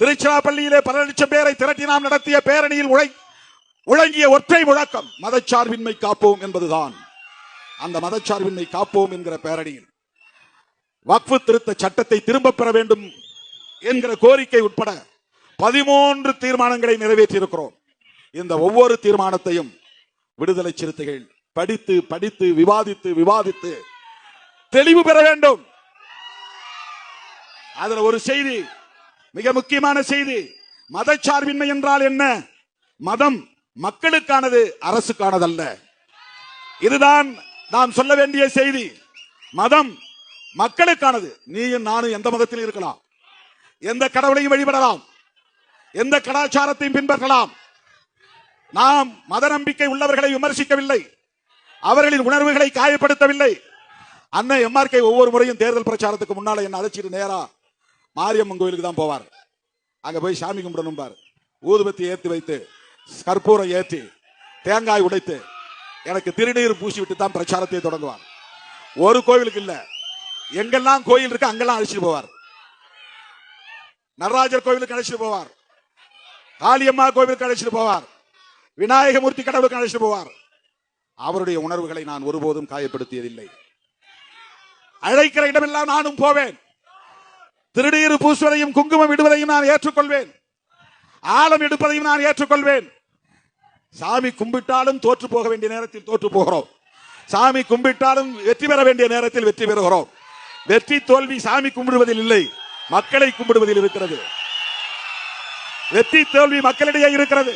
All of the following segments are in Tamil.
திருச்சிராப்பள்ளியிலே பல லட்சம் பேரை திரட்டி நாம் நடத்திய பேரணியில் உழை உழங்கிய ஒற்றை முழக்கம் மதச்சார்பின்மை காப்போம் என்பதுதான். அந்த மதச்சார்பின்மை காப்போம் என்கிற பேரணியில் வக்ஃபு திருத்த சட்டத்தை திரும்ப பெற வேண்டும் என்கிற கோரிக்கை உட்பட பதிமூன்று தீர்மானங்களை நிறைவேற்றியிருக்கிறோம். இந்த ஒவ்வொரு தீர்மானத்தையும் விடுதலை சிறுத்தைகள் படித்து படித்து விவாதித்து விவாதித்து தெளிவு பெற வேண்டும். அதுல ஒரு செய்தி மிக முக்கியமான செய்தி. மதச்சார்பின்மை என்றால் என்ன? மதம் மக்களுக்கானது அரசுக்கானதல்ல. இதுதான் நாம் சொல்ல வேண்டிய செய்தி. மதம் மக்களுக்கானது. நீயும் நானும் எந்த மதத்தில் இருக்கலாம். எந்த கடவுளையும் வழிபடலாம். எந்த கலாச்சாரத்தையும் பின்பற்றலாம். நாம் மத நம்பிக்கை உள்ளவர்களை விமர்சிக்கவில்லை. அவர்களின் உணர்வுகளை காயப்படுத்தவில்லை. அண்ணன் எம்ஆர்கே ஒவ்வொரு முறையும் தேர்தல் பிரச்சாரத்துக்கு முன்னால என்ன அழைச்சிட்டு நேரா மாரியம்மன் கோயிலுக்கு தான் போவார். அங்க போய் சாமி கும்பிடணும் பார். ஊதுபத்தி ஏத்தி வைத்து கற்பூரம் ஏற்றி தேங்காய் உடைத்து எனக்கு திருநீர் பூசி விட்டு தான் பிரச்சாரத்தை தொடங்குவார். ஒரு கோவிலுக்கு இல்ல. எங்கெல்லாம் கோயில் இருக்கு அங்கெல்லாம் அழைச்சிட்டு போவார். நடராஜர் கோவிலுக்கு அழைச்சிட்டு போவார். காளியம்மா கோவிலுக்கு அழைச்சிட்டு போவார். விநாயகமூர்த்தி கடவுளுக்கு அழைச்சிட்டு போவார். அவருடைய உணர்வுகளை நான் ஒருபோதும் காயப்படுத்தியதில்லை. அழைக்கிற இடமெல்லாம் நானும் போவேன். திருநீர் பூசுவதையும் குங்குமம் விடுவதையும் நான் ஏற்றுக்கொள்வேன். ஆழம் எடுப்பதையும் நான் ஏற்றுக்கொள்வேன். சாமி கும்பிட்டாலும் தோற்று போக வேண்டிய நேரத்தில் தோற்று போகிறோம். சாமி கும்பிட்டாலும் வெற்றி பெற வேண்டிய நேரத்தில் வெற்றி பெறுகிறோம். வெற்றி தோல்வி சாமி கும்பிடுவதில் இல்லை மக்களை கும்பிடுவதில் இருக்கிறது. வெற்றி தோல்வி மக்களிடையே இருக்கிறது.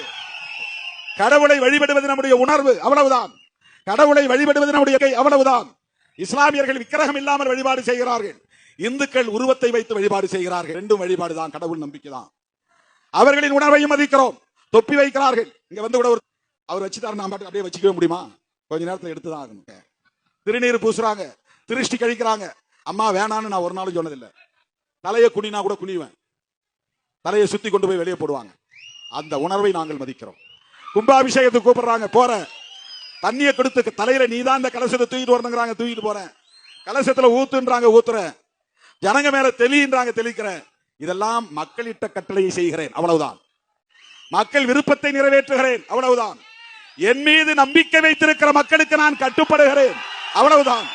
கடவுளை வழிபடுவது நம்முடைய உணர்வு அவ்வளவுதான். கடவுளை வழிபடுவது நம்முடைய அவ்வளவுதான். இஸ்லாமியர்கள் விக்கிரகம் இல்லாமல் வழிபாடு செய்கிறார்கள். இந்துக்கள் உருவத்தை வைத்து வழிபாடு செய்கிறார்கள். ரெண்டும் வழிபாடு தான் கடவுள் நம்பிக்கை தான் அவர்களின் உணர்வையும் மதிக்கிறோம். தொப்பி வைக்கிறார்கள். இங்க வந்து கூட ஒரு அவர் வச்சுட்டாரு. நான் பாட்டுக்கு அப்படியே வச்சுக்கவே முடியுமா? கொஞ்ச நேரத்தில் எடுத்துதான் ஆகணும். திருநீர் பூசுறாங்க. திருஷ்டி கழிக்கிறாங்க. அம்மா வேணான்னு நான் ஒரு நாளும் சொன்னதில்லை. தலையை குனினா கூட குனிவேன். தலையை சுத்தி கொண்டு போய் வெளியே போடுவாங்க. அந்த உணர்வை நாங்கள் மதிக்கிறோம். கும்பாபிஷேகத்துக்கு கூப்பிடுறாங்க. போற. தண்ணியை கொடுத்து தலையில நீதான் இந்த கலசத்தை தூக்கிட்டு வரணுங்கிறாங்க. தூக்கிட்டு போறேன். கலசத்துல ஊத்துன்றாங்க ஊத்துறேன். ஜனங்க மேல தெளின்றாங்க தெளிக்கிறேன். இதெல்லாம் மக்களிட்ட கட்டளையை செய்கிறேன் அவ்வளவுதான். மக்கள் விருப்பத்தை நிறைவேற்றுகிறேன் அவ்வளவுதான். என் மீது நம்பிக்கை வைத்திருக்கிற மக்களுக்கு நான் கட்டுப்படுகிறேன் அவ்வளவுதான்.